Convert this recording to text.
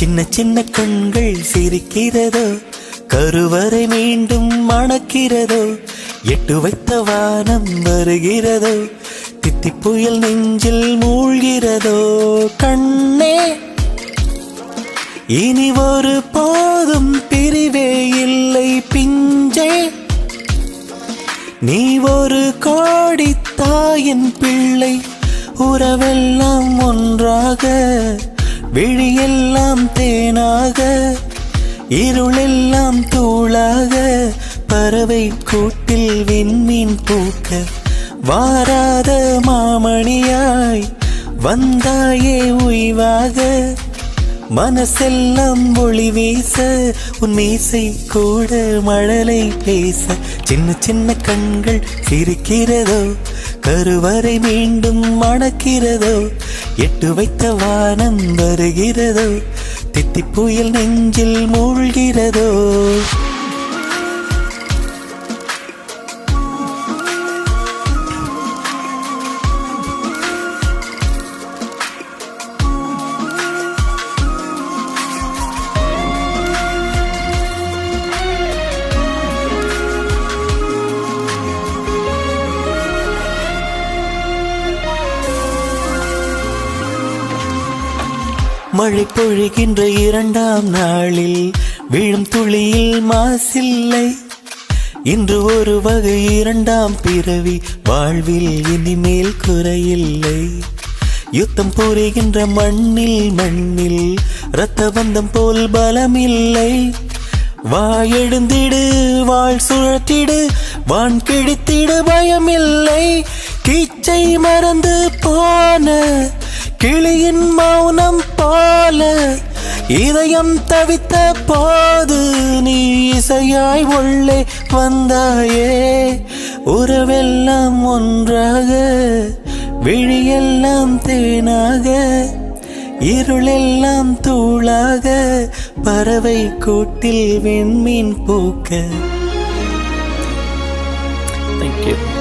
சின்ன சின்ன கண்கள் சிரிக்கிறதோ? கருவறை மீண்டும் மணக்கிறதோ? எட்டு வைத்த வானம் வருகிறதோ? தித்தி புயல் நெஞ்சில் மூழ்கிறதோ? கண்ணே இனி ஒரு போதும் பிரிவே இல்லை பிஞ்சே. நீ ஒரு கோடி தாயின் பிள்ளை உறவெல்லாம் ஒன்றாக விழியில் தேனாக இருளெல்லாம் தூளாக. பறவை கூட்டில் விண்மீன் பூக்க. வாராத மாமணியாய் வந்தாயே உய்வாக. மனசெல்லாம் ஒளி வீச. உன் மீசை கூட மழலை பேச. சின்ன சின்ன கண்கள் சிரிக்கிறதோ? கருவறை மீண்டும் மணக்கிறதோ? எட்டு வைத்த வானம் வருகிறதோ? தித்தி புயல் நெஞ்சில் மூழ்கிறதோ? மழை பொழிகின்ற இரண்டாம் நாளில் விழும் துளியில் மாசில்லை. இன்று ஒரு வகை இரண்டாம் பிறவி வாழ்வில் இனிமேல் குறையில்லை. யுத்தம் புரிகின்ற மண்ணில் மண்ணில் இரத்த பந்தம் போல் பலமில்லை. வாயெழுந்திடு வாழ் சுழற்றிடு வான் கிழித்திடு பயமில்லை. கீச்சை மறந்து போன கிளியின் மௌனம் போல இதயம் தவித்த போது நீ இசையாய் உள்ளே வந்தாயே உறவெல்லாம் ஒன்றாக விழியெல்லாம் தேனாக இருளெல்லாம் தூளாக பறவை கூட்டில் வெண்மீன் பூக்க Thank you.